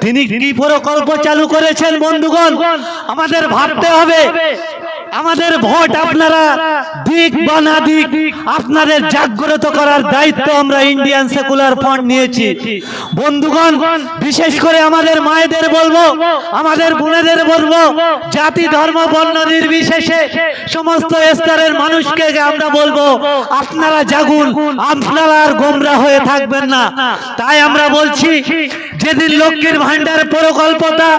তিনি কি প্রকল্প চালু করেছেন বন্ধুগণ? আমাদের ভাবতে হবে আমাদের ভোট আপনারা দিক বা না দিক, আপনাদের জাগ্রত করার দায়িত্ব আমরা ইন্ডিয়ান সেকুলার ফ্রন্ট নিয়েছি। বন্ধুগণ, বিশেষ করে আমাদের মায়েদের বলব, আমাদের বোনেদের বলব, জাতি, ধর্ম, বর্ণ নির্বিশেষে সমস্ত স্তরের মানুষকে আমরা বলব, আপনারা জাগুন, আপনারা আর গোমরা হয়ে থাকবেন না। তাই আমরা বলছি, যেদিন লক্ষ্মীর ভান্ডার প্রকল্পটা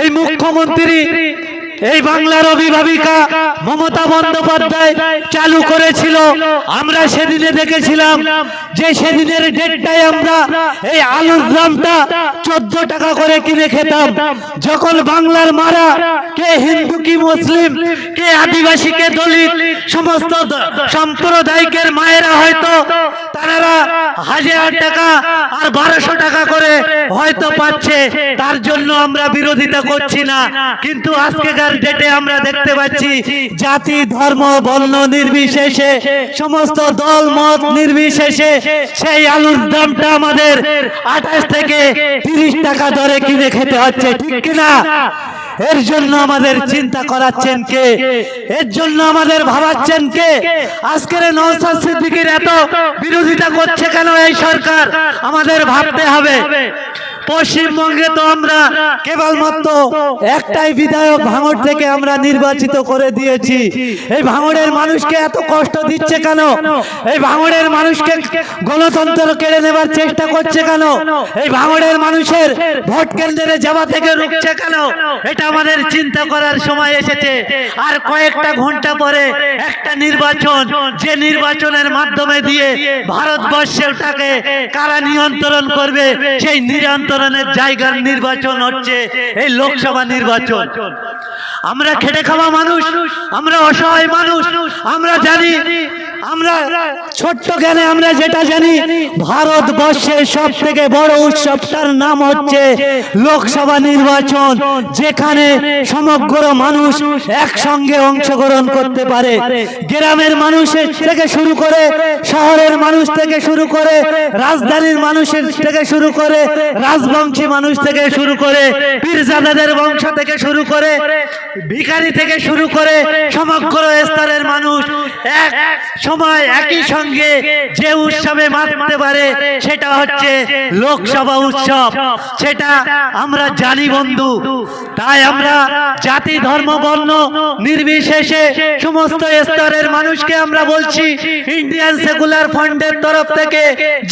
এই মুখ্যমন্ত্রী এই বাংলার অভিভাবিকা মমতা বন্দ্যোপাধ্যায় চালু করেছিল। আমরা সেদিনে দেখেছিলাম যে সেদিনের ডেটটাই আমরা এই আলুর দামটা চোদ্দ টাকা করে কিনে খেতাম। যখন বাংলার মারা, কে হিন্দু, কি মুসলিম, কে আদিবাসী, কে দলিত, সমস্ত সাম্প্রদায়িকের মায়েরা হয়তো তারা হাজার টাকা আর বারোশো টাকা করে হয়তো পাচ্ছে। তার জন্য আমরা বিরোধিতা করছি না। কিন্তু আজকেকার ডেটে আমরা দেখতে পাচ্ছি জাতি ধর্ম বর্ণ নির্বিশেষে সমস্ত দল মত নির্বিশেষে সেই আলুর দামটা আমাদের আঠাশ থেকে তিরিশ টাকা দরে কিনে খেতে হচ্ছে ঠিক কিনা? এর জন্য আমাদের চিন্তা করাচ্ছেন কে? এর জন্য আমাদের ভাবাচ্ছেন কে? আজকের নৌসাদ সিদ্দিকির এত বিরোধিতা করছে কেন এই সরকার? আমাদের ভাবতে হবে। পশ্চিমবঙ্গে তো আমরা কেবলমাত্র একটাই বিধায়ক ভাঙড় থেকে আমরা নির্বাচিত করে দিয়েছি। এই ভাঙড়ের মানুষকে এত কষ্ট দিচ্ছে কেন? এই ভাঙড়ের মানুষকে গণতন্ত্র কেড়ে নেবার চেষ্টা করছে কেন? এই ভাঙড়ের মানুষের ভোট কেন্দ্রে যাওয়া থেকে রুখছে কেন? এটা আমাদের চিন্তা করার সময় এসেছে। আর কয়েকটা ঘণ্টা পরে একটা নির্বাচন, যে নির্বাচনের মাধ্যমে দিয়ে ভারতবর্ষটাকে কারা নিয়ন্ত্রণ করবে, সেই নিয়ন্ত্রণের জায়গার নির্বাচন হচ্ছে, এই লোকসভা নির্বাচন। আমরা খেটে খাওয়া মানুষ, আমরা অসহায় মানুষ, আমরা জানি আমরা ছোট্ট জ্ঞানে আমরা যেটা জানি ভারতবর্ষের সব থেকে বড় উৎসবটার নাম হচ্ছে লোকসভা নির্বাচন, যেখানে সমগ্র মানুষ একসঙ্গে অংশগ্রহণ করতে পারে। গ্রামের মানুষের থেকে শুরু করে, শহরের মানুষ থেকে শুরু করে, রাজধানীর মানুষের থেকে শুরু করে, রাজবংশী মানুষ থেকে শুরু করে, পীরজাদাদের বংশ থেকে শুরু করে, ভিখারি থেকে শুরু করে, সমগ্র স্তরের মানুষ এক সময় একই সঙ্গে যে উৎসবে মারতে পারে সেটা হচ্ছে লোকসভা উৎসব। সেটা আমরা জানি বন্ধু। তাই আমরা জাতি ধর্ম বর্ণ নির্বিশেষে সমস্ত স্তরের মানুষকে আমরা বলছি ইন্ডিয়ান সেকুলার ফান্ডের তরফ থেকে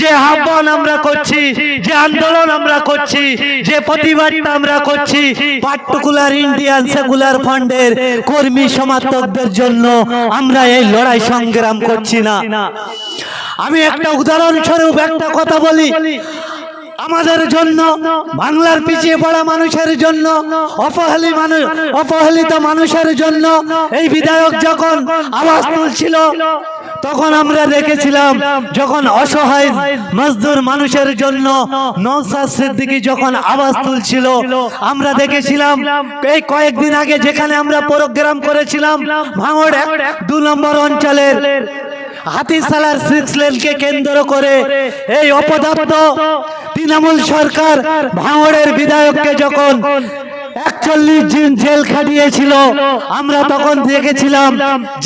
যে আহ্বান আমরা করছি যে আন্দোলন আমরা করছি যে প্রতিবাদটা আমরা করছি পার্টিকুলার ইন্ডিয়ান সেকুলার ফান্ডের কর্মী সমর্থকদের জন্য আমরা এই লড়াই সংগ্রাম করছি না। আমি একটা উদাহরণস্বরূপ একটা কথা বলি। আমাদের জন্য বাংলার পিছিয়ে পড়া মানুষের জন্য অপহেলি মানুষ অপহেলিত মানুষের জন্য এই বিধায়ক যখন আওয়াজ তুলছিল তখন আমরা দেখেছিলাম যখন অসহায় মজদুর মানুষের জন্য নৌসাদ যখন আওয়াজ তুলছিল, আমরা দেখেছিলাম এই কয়েকদিন আগে যেখানে আমরা প্রোগ্রাম করেছিলাম, ভাঙড় দু নম্বর অঞ্চলের হাতিসালার সিক্স লেনকে কেন্দ্র করে এই অপদার্থ তৃণমূল সরকার ভাঙড়ের বিধায়ককে যখন একচল্লিশ দিন জেল খাটিয়েছিল। আমরা তখন দেখেছিলাম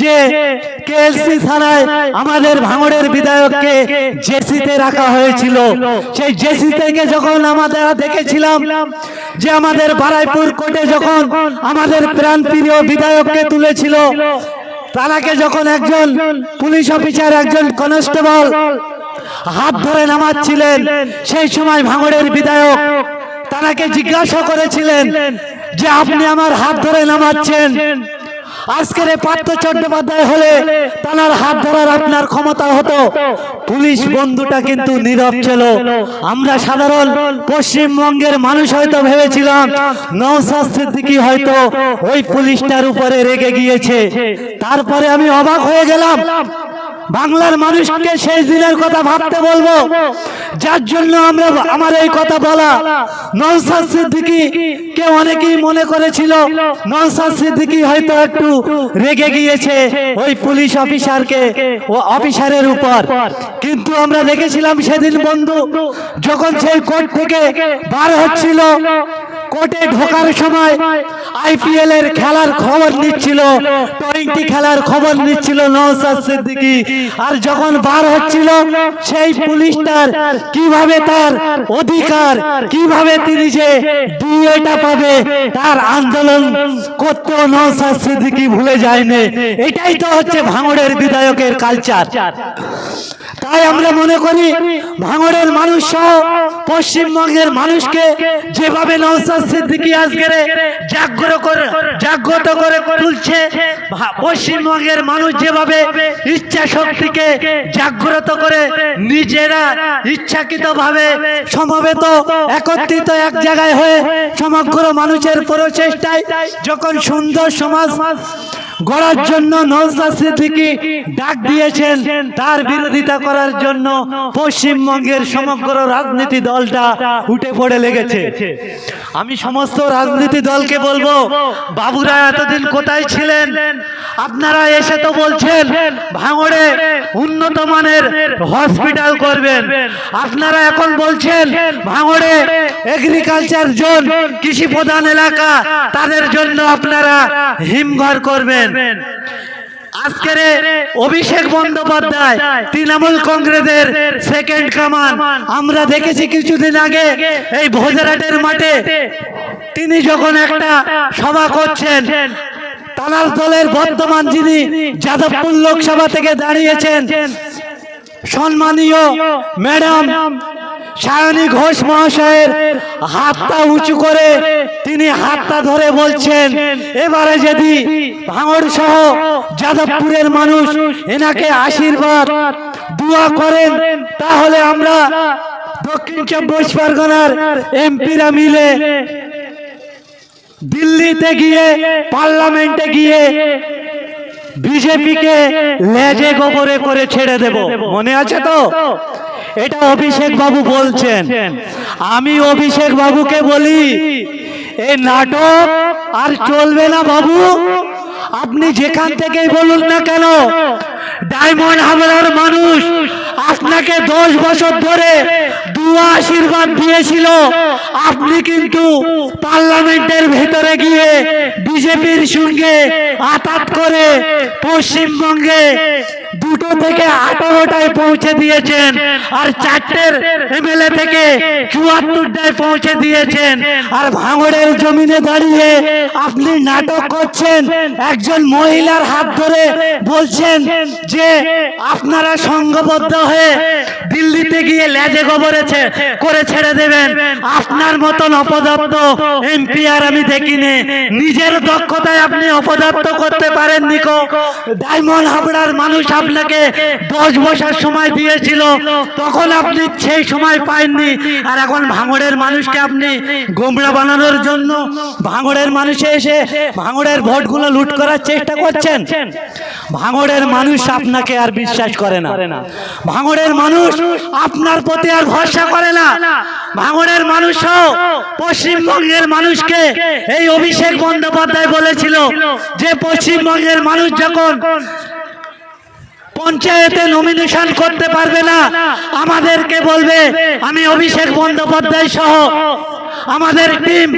যে কেএলসি থানায় আমাদের ভাঙড়ের বিধায়ককে জেসিতে রাখা হয়েছিল। সেই জেসি থেকে যখন আমাদের দেখেছিলাম যে আমাদের বারাইপুর কোর্টে যখন আমাদের প্রাণপ্রিয় বিধায়ককে তুলেছিল তারাকে যখন একজন পুলিশ অফিসার একজন কনস্টেবল হাত ধরে নামাচ্ছিলেন সেই সময় ভাঙড়ের বিধায়ক তারাকে জিজ্ঞাসা করেছিলেন যে আপনি আমার হাত ধরে নামাচ্ছেন। আজকের এই পার্থ চট্টোপাধ্যায় হলে তার হাত ধরার আপনার ক্ষমতা হতো। পুলিশ বন্ধুটা কিন্তু নীরব ছিল। আমরা সাধারণ পশ্চিমবঙ্গের মানুষ হয়তো ভেবেছিলাম নৌসাদ সিদ্দিকী হয়তো ওই পুলিশটার উপরে রেগে গিয়েছে। তারপরে আমি অবাক হয়ে গেলাম বাংলার মানুষকে সেই দিনের কথা ভাবতে বলব। যার জন্য আমরা আমার এই কথা বলা। নৌসাদ সিদ্দিকি কে অনেকেই মনে করেছিল নৌসাদ সিদ্দিকি হয়তো একটু রেগে গিয়েছে ওই পুলিশ অফিসারকে ও অফিসারের উপর। কিন্তু আমরা দেখেছিলাম সেদিন বন্ধু, যখন সেই কোর্ট থেকে বার হচ্ছিল কোর্টে ঢোকার সময় আইপিএল এর খেলার খবর নিচ্ছিল, টোয়েন্টি খেলার খবর নিচ্ছিল নওসাদ সিদ্দিকী। আর যখন বার হচ্ছিল, সেই পুলিশটার কীভাবে তার অধিকার, কীভাবে তিনি যে ডিএটা পাবে, তার আন্দোলন করতেও নওসাদ সিদ্দিকী ভুলে যায়নি। এটাই তো হচ্ছে ভাঙড়ের বিধায়কের কালচার তাই আমরা মনে করি, ভাঙড়ের মানুষ সহ পশ্চিমবঙ্গের মানুষকে যেভাবে জাগ্রত করে তুলছে পশ্চিমবঙ্গের মানুষ যেভাবে ইচ্ছা শক্তিকে জাগ্রত করে নিজেরা ইচ্ছাকৃতভাবে সমবেত, একত্রিত এক জায়গায় হয়ে সমগ্র মানুষের প্রচেষ্টায় যখন সুন্দর সমাজ গড়ার জন্য নওসাদ সিদ্দিকি ডাক দিয়েছেন। তার বিরোধিতা করার জন্য পশ্চিমবঙ্গের সমগ্র রাজনীতি দলটা উঠে পড়ে লেগেছে। আমি সমস্ত রাজনীতি দলকে বলব, বাবুরা এতদিন কোথায় ছিলেন? আপনারা এসে তো বলছেন ভাঙড়ে উন্নত মানের হসপিটাল করবেন। আপনারা এখন বলছেন ভাঙড়ে এগ্রিকালচার জোন কৃষি প্রধান এলাকা, তাদের জন্য আপনারা হিমঘর করবেন। আজকের অভিষেক বন্দ্যোপাধ্যায় তৃণমূল কংগ্রেসের সেকেন্ড কামান। আমরা দেখেছি কিছুদিন আগে এই ভোজরাটের মাঠে তিনি যখন একটা সভা করছেন তানার দলের বর্তমান যিনি যাদবপুর লোকসভা থেকে দাঁড়িয়েছেন, সম্মানীয় ম্যাডাম সায়নী ঘোষ মহাশয়ের হাতটা উঁচু করে তিনি হাতটা ধরে বলছেন, এবারে যদি ভাঙড় সহ যাদবপুরের মানুষ এনাকে আশীর্বাদ, দোয়া করেন, তাহলে আমরা দক্ষিণ চব্বিশ পরগনার এমপিরা মিলে দিল্লিতে গিয়ে, পার্লামেন্টে গিয়ে বিজেপিকে লেজে গোবরে করে ছেড়ে দেব। মনে আছে তো? এটা অভিষেক বাবু বলছেন। আমি অভিষেক বাবুকে বলি এই নাটক আর চলবে না বাবু। আপনি যেখান থেকেই বলুন না কেন, ডায়মন্ড হামলার মানুষ আপনাকে দশ বছর ধরে দুয়া আশীর্বাদ দিয়েছিল। আপনি কিন্তু পার্লামেন্টের ভেতরে গিয়ে বিজেপির সঙ্গে আতাত করে পশ্চিমবঙ্গে দুটো থেকে আঠারোটায় পৌঁছে দিয়েছেন আর চারটের এমএলএ থেকে চুয়াত্তরটায় পৌঁছে দিয়েছেন। আর ভাঙড়ের জমিনে দাঁড়িয়ে আপনি নাটক করছেন, একজন মহিলার হাত ধরে বলছেন যে আপনারা সংঘবদ্ধ হয়ে দিল্লিতে গিয়ে লেজে গোবরেছে করে ছেড়ে দেবেন। আপনার মতন অপদার্থ এমপি আর আমি দেখিনি। নিজের দক্ষতায় আপনি অপদার্থ করতে পারেন নিকো ডায়মন্ড হাবড়ার মানুষ আপনাকে দশ বছর সময় দিয়েছিল, তখন আপনি সেই সময় পাননি আর এখন ভাঙড়ের মানুষকে আপনি গোমড়া বানানোর জন্য ভাঙড়ের মানুষে এসে ভাঙড়ের ভোটগুলো লুট করার চেষ্টা করছেন। ভাঙড়ের মানুষ আপনাকে আর বিশ্বাস করে না। ভাঙড়ের মানুষ আপনার প্রতি আর ভরসা করে না। ভাঙড়ের মানুষও পশ্চিমবঙ্গের মানুষকে এই অভিষেক বন্দ্যোপাধ্যায় বলেছিল যে, পশ্চিমবঙ্গের মানুষ যখন পঞ্চায়েতে নমিনেশন করতে পারবে না। আমাদেরকে বলবে, আমি অভিষেক বন্দ্যোপাধ্যায় সহ আমাদের টিম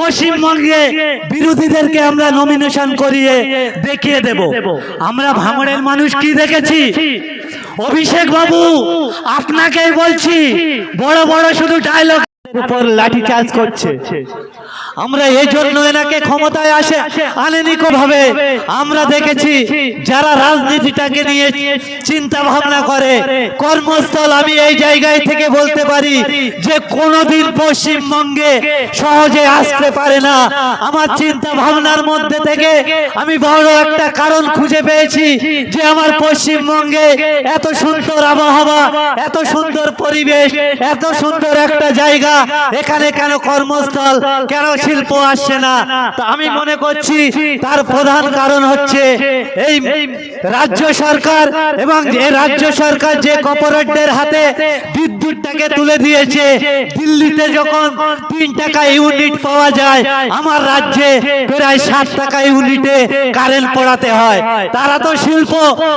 পশ্চিমবঙ্গে বিরোধীদেরকে আমরা নমিনেশন করিয়ে দেখিয়ে দেব। আমরা ভাঙড়ের মানুষ কি দেখেছি? অভিষেক বাবু, আপনাকেই বলছি, বড় বড় শুধু ডায়লগ উপর লাঠি চার্জ করছে। আমরা এই জন্য এনাকে ক্ষমতায় আসে আনেনি ভাবে আমরা দেখেছি যারা রাজনীতিটাকে নিয়ে চিন্তা ভাবনা করে, কর্মস্থল আমি এই জায়গায় থেকে বলতে পারি যে কোনোদিন পশ্চিমবঙ্গে সহজে আসতে পারে না। আমার চিন্তা ভাবনার মধ্যে থেকে আমি বড় একটা কারণ খুঁজে পেয়েছি যে আমার পশ্চিমবঙ্গে এত সুন্দর আবহাওয়া, এত সুন্দর পরিবেশ, এত সুন্দর একটা জায়গা। এখানে কেন কর্মস্থল, কেন শিল্প আসছে না। তা আমি মনে করছি তার প্রধান কারণ হচ্ছে এই রাজ্য সরকার এবং যে রাজ্য সরকার যে কর্পোরেটদের হাতে বিদ্যুৎটাকে তুলে দিয়েছে দিল্লিতে যখন তিন টাকা ইউনিট পাওয়া যায় আমার রাজ্যে প্রায় ষাট টাকা ইউনিটে কারেন্ট পড়াতে হয়। তারা তো শিল্প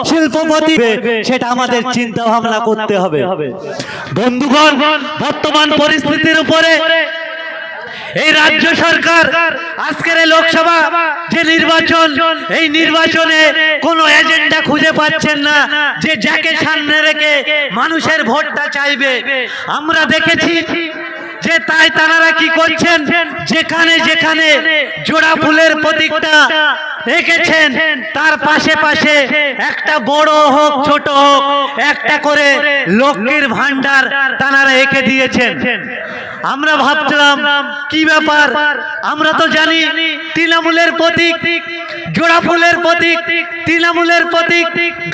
শিল্পপতি সেটা আমাদের চিন্তা ভাবনা করতে হবে। বন্ধুগণ বর্তমান পরিস্থিতির উপরে এই রাজ্য সরকার, আজকের লোকসভা যে নির্বাচন, এই নির্বাচনে কোনো এজেন্ডা খুঁজে পাচ্ছেন না, যে যাকে সামনে রেখে মানুষের ভোটটা চাইবে। আমরা দেখেছি যে তাই তারা কি করছেন? যেখানে যেখানে জোড়া ফুলের প্রতীকটা রেখেছেন, তার পাশে পাশে একটা বড় হোক, ছোট হোক, একটা করে লক্ষ্মীর ভান্ডার তানারা এঁকে দিয়েছেন। আমরা ভাবছিলাম, কি ব্যাপার? আমরা তো জানি তৃণমূলের প্রতীক, জোড়া ফুলের প্রতীক, তৃণমূলের প্রতীক,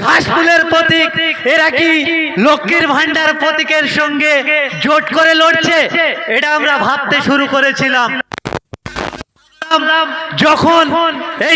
ঘাস ফুলের প্রতীক, এরা কি লক্ষ্মীর ভান্ডার প্রতীকের সঙ্গে জোট করে লড়ছে? এটা আমরা ভাবতে শুরু করেছিলাম। যখন এই